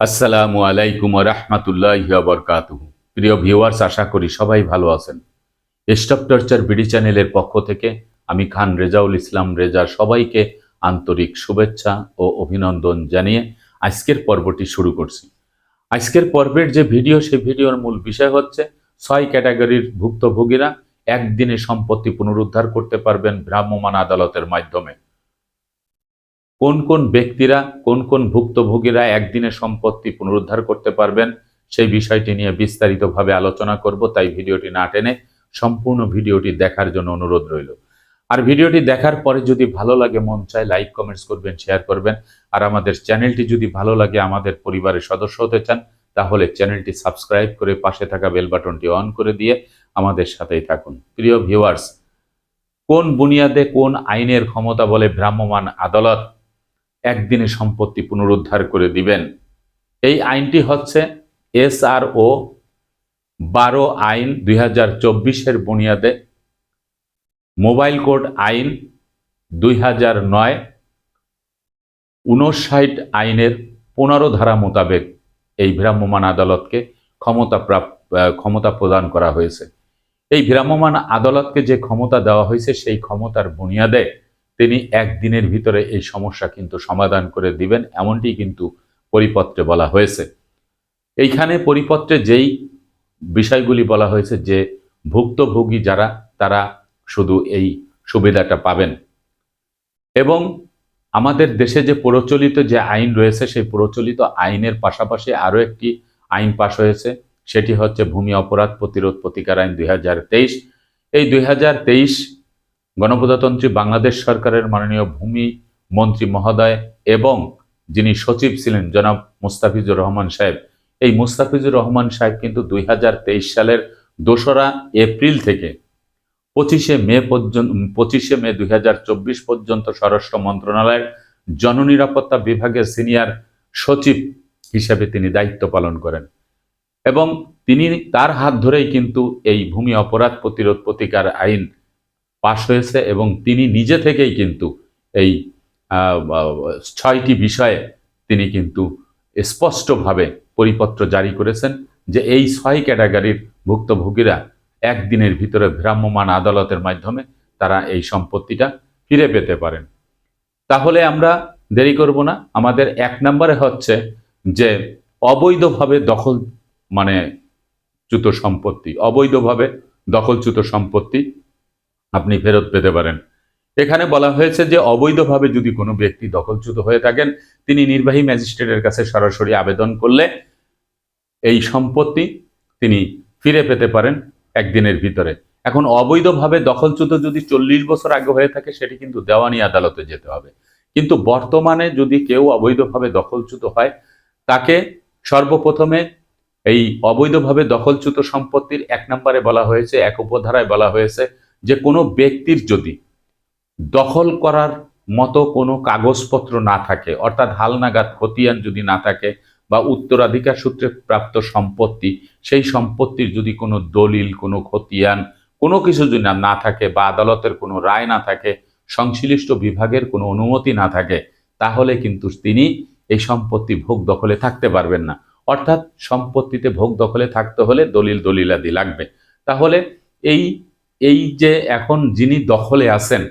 আসসালামু আলাইকুম রহমতুল্লাহ বরকাতুহু। প্রিয় ভিউয়ার্স, আশা করি সবাই ভালো আছেন। স্টপ টর্চার বিডি চ্যানেলের পক্ষ থেকে আমি খান রেজাউল ইসলাম রেজা সবাইকে আন্তরিক শুভেচ্ছা ও অভিনন্দন জানিয়ে আজকের পর্বটি শুরু করছি। আজকের পর্বের যে ভিডিও, সেই ভিডিওর মূল বিষয় হচ্ছে ছয় ক্যাটাগরির ভুক্তভোগীরা একদিনে সম্পত্তি পুনরুদ্ধার করতে পারবেন ভ্রাম্যমাণ আদালতের মাধ্যমে। কোন কোন ব্যক্তিরা, কোন কোন ভুক্তভোগীরা একদিনে সম্পত্তি পুনরুদ্ধার করতে পারবেন, সেই বিষয়টি নিয়ে বিস্তারিতভাবে আলোচনা করব, তাই ভিডিওটি না টেনে সম্পূর্ণ ভিডিওটি দেখার জন্য অনুরোধ রইল। আর ভিডিওটি দেখার পরে যদি ভালো লাগে, মন চায়, লাইক, কমেন্টস করবেন, শেয়ার করবেন। আর আমাদের চ্যানেলটি যদি ভালো লাগে, আমাদের পরিবারের সদস্য হতে চান, তাহলে চ্যানেলটি সাবস্ক্রাইব করে পাশে থাকা বেল বাটনটি অন করে দিয়ে আমাদের সাথেই থাকুন। প্রিয় ভিউয়ার্স, কোন বুনিয়াদে কোন আইনের ক্ষমতা বলে ভ্রাম্যমাণ আদালত একদিনে সম্পত্তি পুনরুদ্ধার করে দিবেন। এই আইনটি হচ্ছে এস আর ও বারো আইন দুই হাজার চব্বিশের বুনিয়াদে, মোবাইল কোড আইন দুই হাজার নয়, উনষাট আইনের পনেরো ধারা মোতাবেক এই ভ্রাম্যমাণ আদালতকে ক্ষমতা ক্ষমতা প্রদান করা হয়েছে। এই ভ্রাম্যমাণ আদালতকে যে ক্ষমতা দেওয়া হয়েছে সেই ক্ষমতার বুনিয়াদে তিনি একদিনের ভিতরে এই সমস্যা কিন্তু সমাধান করে দিবেন, এমনটি কিন্তু পরিপত্রে বলা হয়েছে। এইখানে পরিপত্রে যেই বিষয়গুলি বলা হয়েছে যে ভুক্তভোগী যারা, তারা শুধু এই সুবিধাটা পাবেন। এবং আমাদের দেশে যে প্রচলিত যে আইন রয়েছে, সেই প্রচলিত আইনের পাশাপাশি আরও একটি আইন পাশ হয়েছে, সেটি হচ্ছে ভূমি অপরাধ প্রতিরোধ প্রতিকার আইন দুই হাজার তেইশ। এই দুই হাজার তেইশ গণপ্রজাতন্ত্রী বাংলাদেশ সরকারের মাননীয় ভূমি মন্ত্রী মহোদয় এবং যিনি সচিব ছিলেন জনাব মুস্তাফিজুর রহমান সাহেব। এই মুস্তাফিজুর রহমান সাহেব কিন্তু দুই হাজার তেইশ সালের দোসরা এপ্রিল থেকে পঁচিশে মে পর্যন্ত, পঁচিশে মে দুই হাজার চব্বিশ পর্যন্ত স্বরাষ্ট্র মন্ত্রণালয়ের জননিরাপত্তা বিভাগের সিনিয়র সচিব হিসেবে তিনি দায়িত্ব পালন করেন এবং তিনি তার হাত ধরেই কিন্তু এই ভূমি অপরাধ প্রতিরোধ প্রতিকার আইন পাশ হয়েছে এবং তিনি নিজে থেকেই কিন্তু এই ছয়টি বিষয়ে তিনি কিন্তু স্পষ্টভাবে পরিপত্র জারি করেছেন যে এই ছয় ক্যাটাগরির ভুক্তভোগীরা একদিনের ভিতরে ভ্রাম্যমাণ আদালতের মাধ্যমে তারা এই সম্পত্তিটা ফিরে পেতে পারেন। তাহলে আমরা দেরি করব না। আমাদের এক নম্বরে হচ্ছে যে অবৈধভাবে দখল মানে চ্যুত সম্পত্তি, অবৈধভাবে দখলচ্যুত সম্পত্তি আপনি ফেরত পেতে পারেন। এখানে বলা হয়েছে যে, অবৈধভাবে যদি কোনো ব্যক্তি দখলচ্যুত হয়ে থাকেন, তিনি নির্বাহী ম্যাজিস্ট্রেটের কাছে সরাসরি আবেদন করলে এই সম্পত্তি তিনি ফিরে পেতে পারেন একদিনের ভিতরে। এখন অবৈধভাবে দখলচ্যুত যদি চল্লিশ বছর আগে হয়ে থাকে, সেটি কিন্তু দেওয়ানি আদালতে যেতে হবে। কিন্তু বর্তমানে যদি কেউ অবৈধভাবে দখলচ্যুত হয়, তাকে সর্বপ্রথমে এই অবৈধভাবে দখলচ্যুত সম্পত্তির এক নম্বরে বলা হয়েছে, এক উপধারায় বলা হয়েছে যে কোনো ব্যক্তির যদি দখল করার মতো কোনো কাগজপত্র না থাকে, অর্থাৎ হালনাগাদ খতিয়ান যদি না থাকে বা উত্তরাধিকার সূত্রে প্রাপ্ত সম্পত্তি, সেই সম্পত্তির যদি কোনো দলিল, কোনো খতিয়ান, কোনো কিছু যদি না- থাকে বা আদালতের কোনো রায় না থাকে, সংশ্লিষ্ট বিভাগের কোনো অনুমতি না থাকে, তাহলে কিন্তু তিনি এই সম্পত্তি ভোগ দখলে থাকতে পারবেন না। অর্থাৎ সম্পত্তিতে ভোগ দখলে থাকতে হলে দলিল দলিলাদি লাগবে। তাহলে এই এই যে এখন যিনি দখলে আছেন,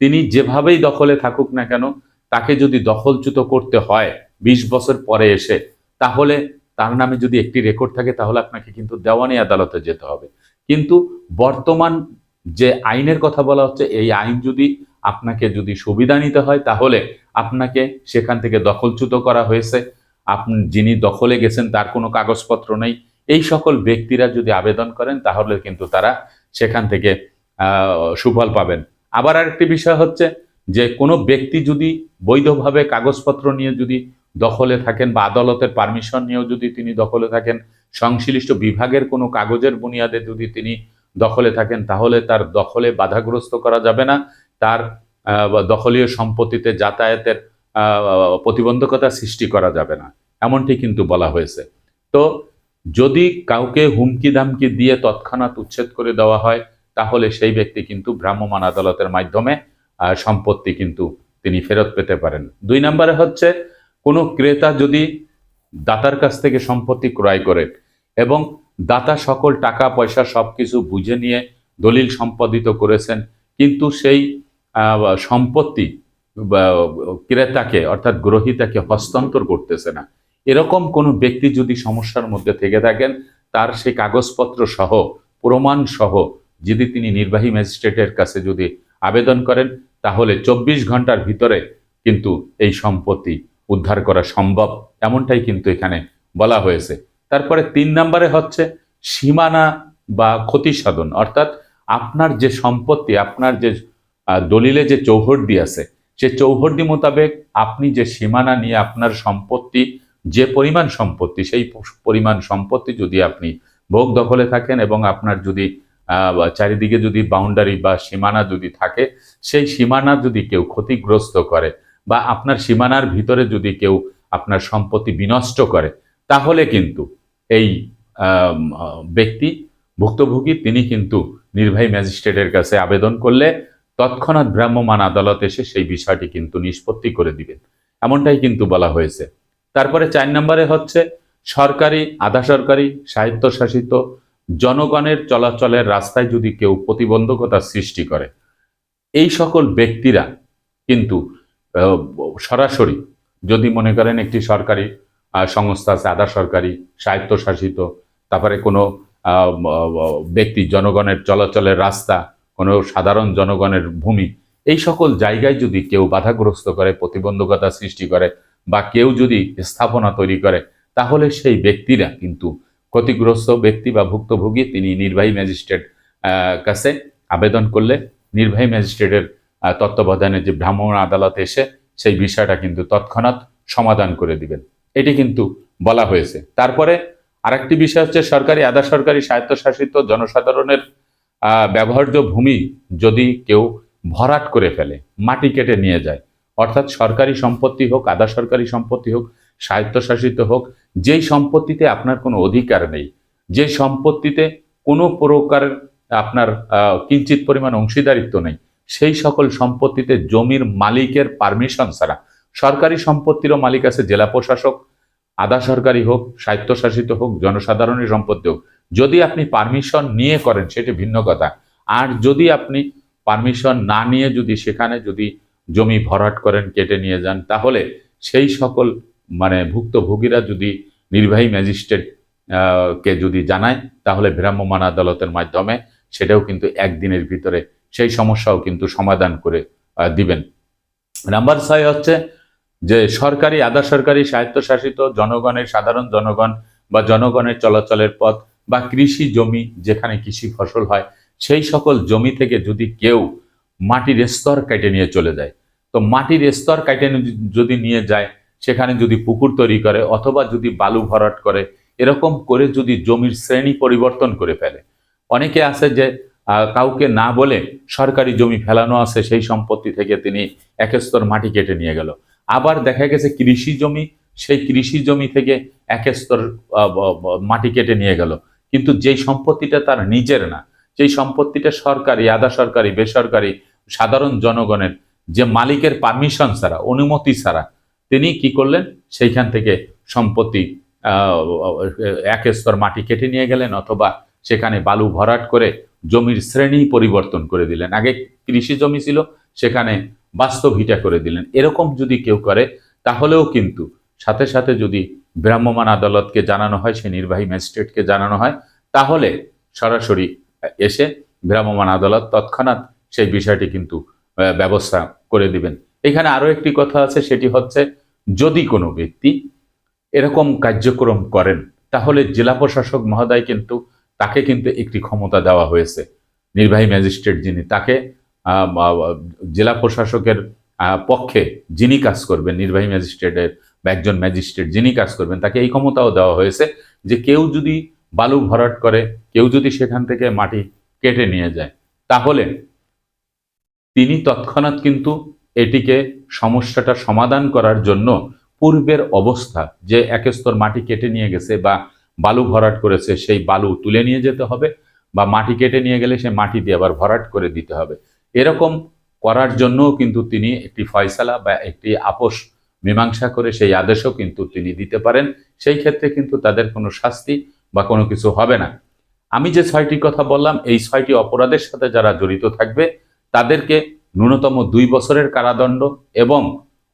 তিনি যেভাবেই দখলে থাকুক না কেন, তাকে যদি দখলচ্যুত করতে হয় বিশ বছর পরে এসে, তাহলে তার নামে যদি একটি রেকর্ড থাকে, তাহলে আপনাকে কিন্তু দেওয়ানি আদালতে যেতে হবে। কিন্তু বর্তমান যে আইনের কথা বলা হচ্ছে, এই আইন যদি আপনাকে যদি সুবিধা নিতে হয়, তাহলে আপনাকে সেখান থেকে দখলচ্যুত করা হয়েছে। আপনি যিনি দখলে গেছেন, তার কোনো কাগজপত্র নেই। এই সকল ব্যক্তিরা যদি আবেদন করেন, তাহলে কিন্তু তারা সেখান থেকে সুফল পাবেন। আবার আরেকটি বিষয় হচ্ছে যে, কোনো ব্যক্তি যদি বৈধভাবে কাগজপত্র নিয়ে যদি দখলে থাকেন বা আদালতের পারমিশন নিয়েও যদি তিনি দখলে থাকেন, সংশ্লিষ্ট বিভাগের কোনো কাগজের বুনিয়াদে যদি তিনি দখলে থাকেন, তাহলে তার দখলে বাধাগ্রস্ত করা যাবে না। তার দখলীয় সম্পত্তিতে যাতায়াতের প্রতিবন্ধকতা সৃষ্টি করা যাবে না। এমনটি কিন্তু বলা হয়েছে। তো যদি কাউকে হুমকি ধামকি দিয়ে তৎক্ষণাৎ উচ্ছেদ করে দেওয়া হয়, তাহলে সেই ব্যক্তি কিন্তু ভ্রাম্যমাণ আদালতের মাধ্যমে সম্পত্তি কিন্তু তিনি ফেরত পেতে পারেন। দুই নম্বরে হচ্ছে, কোনো ক্রেতা যদি দাতার কাছ থেকে সম্পত্তি ক্রয় করেন এবং দাতা সকল টাকা, পয়সা সবকিছু বুঝে নিয়ে দলিল সম্পাদিত করেছেন, কিন্তু সেই সম্পত্তি ক্রেতাকে অর্থাৎ গ্রহীতাকে হস্তান্তর করতেছে না এরকম কোনো ব্যক্তি যদি সমস্যার মধ্যে থেকে থাকেন, তার সেই কাগজপত্র সহ, প্রমাণ সহ, যদি তিনি নির্বাহী ম্যাজিস্ট্রেটের কাছে যদি আবেদন করেন, তাহলে চব্বিশ ঘণ্টার ভিতরে কিন্তু এই সম্পত্তি উদ্ধার করা সম্ভব। এমনটাই কিন্তু এখানে বলা হয়েছে। তারপরে তিন নম্বরে হচ্ছে সীমানা বা ক্ষতি সাধন। অর্থাৎ আপনার যে সম্পত্তি, আপনার যে দলিলে যে চৌহদ্দি আছে, সে চৌহদ্দি মোতাবেক আপনি যে সীমানা নিয়ে আপনার সম্পত্তি যে পরিমাণ সম্পত্তি, সেই পরিমাণ সম্পত্তি যদি আপনি ভোগ দখলে থাকেন এবং আপনার যদি চারিদিকে যদি বাউন্ডারি বা সীমানা যদি থাকে, সেই সীমানা যদি কেউ ক্ষতিগ্রস্ত করে বা আপনার সীমানার ভিতরে যদি কেউ আপনার সম্পত্তি বিনষ্ট করে, তাহলে কিন্তু এই ব্যক্তি, ভুক্তভোগী, তিনি কিন্তু নির্বাহী ম্যাজিস্ট্রেটের কাছে আবেদন করলে তৎক্ষণাৎ ভ্রাম্যমাণ আদালত এসে সেই বিষয়টি কিন্তু নিষ্পত্তি করে দিবেন। এমনটাই কিন্তু বলা হয়েছে। তারপরে চার নম্বরে হচ্ছে সরকারি আধা সরকারি স্বায়ত্তশাসিত জনগণের চলাচলের রাস্তায় যদি কেউ প্রতিবন্ধকতা সৃষ্টি করে, এই সকল ব্যক্তিরা কিন্তু সরাসরি যদি মনে করেন একটি সরকারি সংস্থা আছে আধা সরকারি স্বায়ত্তশাসিত, তারপরে কোনো ব্যক্তি জনগণের চলাচলের রাস্তা, কোনো সাধারণ জনগণের ভূমি, এই সকল জায়গায় যদি কেউ বাধাগ্রস্ত করে, প্রতিবন্ধকতা সৃষ্টি করে বা কেউ যদি স্থাপনা তৈরি করে, তাহলে সেই ব্যক্তিরা কিন্তু ক্ষতিগ্রস্ত ব্যক্তি বা ভুক্তভোগী, তিনি নির্বাহী ম্যাজিস্ট্রেট কাছে আবেদন করলে নির্বাহী ম্যাজিস্ট্রেটের তত্ত্বাবধানে যে ভ্রাম্যমাণ আদালত এসে সেই বিষয়টা কিন্তু তৎক্ষণাৎ সমাধান করে দিবেন। এটি কিন্তু বলা হয়েছে। তারপরে আরেকটি বিষয় হচ্ছে সরকারি, আধা সরকারি স্বায়ত্তশাসিত জনসাধারণের ব্যবহার্য ভূমি যদি কেউ ভরাট করে ফেলে, মাটি কেটে নিয়ে যায় অর্থাৎ সরকারি সম্পত্তি হোক, আধা সরকারি সম্পত্তি হোক, স্বায়ত্তশাসিত হোক, যেই সম্পত্তিতে আপনার কোনো অধিকার নেই যে সম্পত্তিতে কোনো প্রকার আপনার কিঞ্চিত পরিমাণ অংশীদারিত্ব নেই, সেই সকল সম্পত্তিতে জমির মালিকের পারমিশন ছাড়া, সরকারি সম্পত্তিরও মালিক আছে জেলা প্রশাসক, আধা সরকারি হোক, স্বায়ত্তশাসিত হোক, জনসাধারণের সম্পত্তি হোক, যদি আপনি পারমিশন নিয়ে করেন, সেটি ভিন্ন কথা। আর যদি আপনি পারমিশন না নিয়ে যদি সেখানে যদি জমি ভরাট করেন, কেটে নিয়ে যান, তাহলে সেই সকল মানে ভুক্তভোগীরা যদি নির্বাহী ম্যাজিস্ট্রেট কে যদি জানায়, তাহলে ভ্রাম্যমাণ আদালতের মাধ্যমে সেটাও কিন্তু একদিনের ভিতরে সেই সমস্যাও কিন্তু সমাধান করে দিবেন। নাম্বার ছয় হচ্ছে যে সরকারি, আধা সরকারি স্বায়ত্তশাসিত জনগণের, সাধারণ জনগণ বা জনগণের চলাচলের পথ বা কৃষি জমি যেখানে কৃষি ফসল হয়, সেই সকল জমি থেকে যদি কেউ মাটির স্তর কেটে নিয়ে চলে যায়। তো মাটির স্তর কেটে যদি নিয়ে যায়, সেখানে যদি পুকুর তৈরি করে অথবা যদি বালু ভরাট করে, এরকম করে যদি জমির শ্রেণি পরিবর্তন করে ফেলে। অনেকে আছে যে কাউকে না বলে সরকারি জমি ফেলানো আছে, সেই সম্পত্তি থেকে তিনি এক স্তর মাটি কেটে নিয়ে গেল। আবার দেখা গেছে কৃষি জমি, সেই কৃষি জমি থেকে এক স্তর মাটি কেটে নিয়ে গেল। কিন্তু যেই সম্পত্তিটা তার নিজের না যেই সম্পত্তিটা সরকারি, আধা সরকারি, বেসরকারি, সাধারণ জনগণের যে মালিকের পারমিশন ছাড়া, অনুমতি ছাড়া তিনি কি করলেন? সেইখান থেকে সম্পত্তি এক স্তর মাটি কেটে নিয়ে গেলেন অথবা সেখানে বালু ভরাট করে জমির শ্রেণি পরিবর্তন করে দিলেন। আগে কৃষি জমি ছিল, সেখানে বাস্তব ভিটা করে দিলেন। এরকম যদি কেউ করে, তাহলেও কিন্তু সাথে সাথে যদি ভ্রাম্যমাণ আদালতকে জানানো হয়, সে নির্বাহী ম্যাজিস্ট্রেটকে জানানো হয়, তাহলে সরাসরি এসে ভ্রাম্যমাণ আদালত তৎক্ষণাৎ সেই বিষয়টি কিন্তু ব্যবস্থা করে দিবেন। এখানে আরও একটি কথা আছে, সেটি হচ্ছে যদি কোনো ব্যক্তি এরকম কার্যক্রম করেন, তাহলে জেলা প্রশাসক মহোদয় কিন্তু তাকে কিন্তু একটি ক্ষমতা দেওয়া হয়েছে। নির্বাহী ম্যাজিস্ট্রেট যিনি, তাকে জেলা প্রশাসকের পক্ষে যিনি কাজ করবেন, নির্বাহী ম্যাজিস্ট্রেটের বা একজন ম্যাজিস্ট্রেট যিনি কাজ করবেন, তাকে এই ক্ষমতাও দেওয়া হয়েছে যে কেউ যদি বালু ভরাট করে, কেউ যদি সেখান থেকে মাটি কেটে নিয়ে যায়, তাহলে তিনি তৎক্ষণাৎ কিন্তু এটিকে সমস্যাটা সমাধান করার জন্য পূর্বের অবস্থা, যে এক স্তর মাটি কেটে নিয়ে গেছে বা বালু ভরাট করেছে, সেই বালু তুলে নিয়ে যেতে হবে বা মাটি কেটে নিয়ে গেলে সে মাটি দিয়ে আবার ভরাট করে দিতে হবে। এরকম করার জন্যও কিন্তু তিনি একটি ফয়সালা বা একটি আপোষ মীমাংসা করে সেই আদেশও কিন্তু তিনি দিতে পারেন। সেই ক্ষেত্রে কিন্তু তাদের কোনো শাস্তি বা কোনো কিছু হবে না। আমি যে ছয়টি কথা বললাম, এই ছয়টি অপরাধের সাথে যারা জড়িত থাকবে, তাদেরকে ন্যূনতম দুই বছরের কারাদণ্ড এবং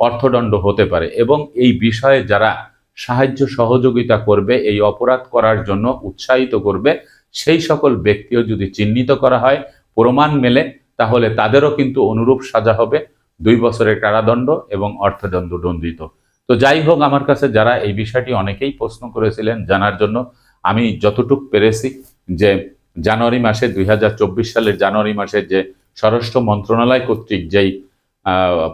অর্থদণ্ড হতে পারে এবং এই বিষয়ে যারা সাহায্য সহযোগিতা করবে, এই অপরাধ করার জন্য উৎসাহিত করবে, সেই সকল ব্যক্তিও যদি চিহ্নিত করা হয়, প্রমাণ মেলে, তাহলে তাদেরও কিন্তু অনুরূপ সাজা হবে, দুই বছরের কারাদণ্ড এবং অর্থদণ্ড দণ্ডিত। তো যাই হোক, আমার কাছে যারা এই বিষয়টি অনেকেই প্রশ্ন করেছিলেন জানার জন্য আমি যতটুক পেরেছি যে জানুয়ারি মাসে দুই হাজার চব্বিশ সালের জানুয়ারি মাসে যে স্বরাষ্ট্র মন্ত্রণালয় কর্তৃক যেই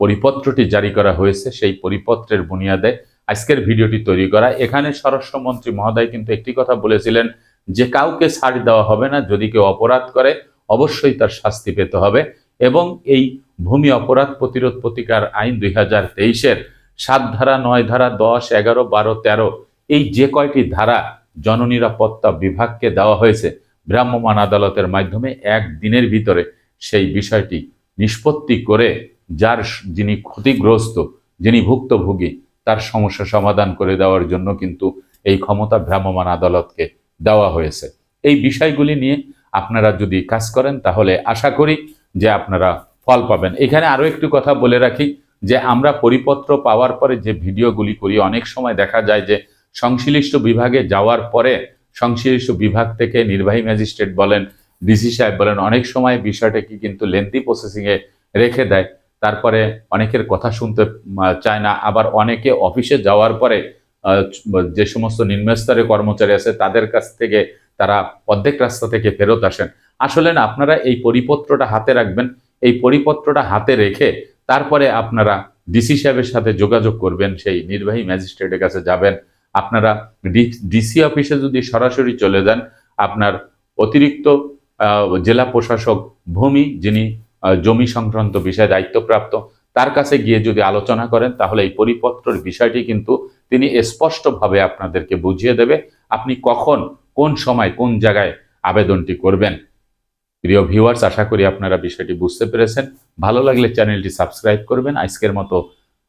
পরিপত্রটি জারি করা হয়েছে, সেই পরিপত্রের বুনিয়াদে আজকের ভিডিওটি তৈরি করা। এখানে স্বরাষ্ট্রমন্ত্রী মহোদয় কিন্তু একটি কথা বলেছিলেন যে কাউকে ছাড় দেওয়া হবে না, যদি কেউ অপরাধ করে, অবশ্যই তার শাস্তি পেতে হবে। এবং এই ভূমি অপরাধ প্রতিরোধ প্রতিকার আইন দুই হাজার তেইশের সাত ধারা, নয় ধারা, দশ, এগারো, বারো, তেরো, এই যে কয়টি ধারা জননিরাপত্তা বিভাগকে দেওয়া হয়েছে ভ্রাম্যমাণ আদালতের মাধ্যমে এক দিনের ভিতরে সেই বিষয়টি নিষ্পত্তি করে, যার যিনি ক্ষতিগ্রস্ত, যিনি ভুক্তভোগী, তার সমস্যা সমাধান করে দেওয়ার জন্য কিন্তু এই ক্ষমতা ভ্রাম্যমাণ আদালতকে দেওয়া হয়েছে। এই বিষয়গুলি নিয়ে আপনারা যদি কাজ করেন, তাহলে আশা করি যে আপনারা ফল পাবেন। এখানে আরও একটু কথা বলে রাখি যে, আমরা পরিপত্র পাওয়ার পরে যে ভিডিওগুলি করি, অনেক সময় দেখা যায় যে সংশ্লিষ্ট বিভাগে যাওয়ার পরে সংশ্লিষ্ট বিভাগ থেকে নির্বাহী ম্যাজিস্ট্রেট বলেন, ডিসি সাহেব বলেন, অনেক সময় বিষয়টাকে কিন্তু লেন্থি প্রসেসিংয়ে রেখে দেয়। তারপরে অনেকের কথা শুনতে চায় না। আবার অনেকে অফিসে যাওয়ার পরে যে সমস্ত নিম্নস্তরের কর্মচারী আছে, তাদের কাছ থেকে তারা অর্ধেক রাস্তা থেকে ফেরত আসেন। আসলে না, আপনারা এই পরিপত্রটা হাতে রাখবেন। এই পরিপত্রটা হাতে রেখে তারপরে আপনারা ডিসি সাহেবের সাথে যোগাযোগ করবেন, সেই নির্বাহী ম্যাজিস্ট্রেটের কাছে যাবেন। আপনারা ডিসি অফিসে যদি সরাসরি চলে যান, আপনার অতিরিক্ত জেলা প্রশাসক ভূমি, যিনি জমি সংক্রান্ত বিষয়ে দায়িত্বপ্রাপ্ত, তার কাছে গিয়ে যদি আলোচনা করেন, তাহলে এই পরিপত্রের বিষয়টি কিন্তু তিনি স্পষ্টভাবে আপনাদেরকে বুঝিয়ে দেবে, আপনি কখন, কোন সময়, কোন জায়গায় আবেদনটি করবেন। প্রিয় ভিউয়ার্স আশা করি আপনারা বিষয়টি বুঝতে পেরেছেন। ভালো লাগলে চ্যানেলটি সাবস্ক্রাইব করবেন। আজকের মতো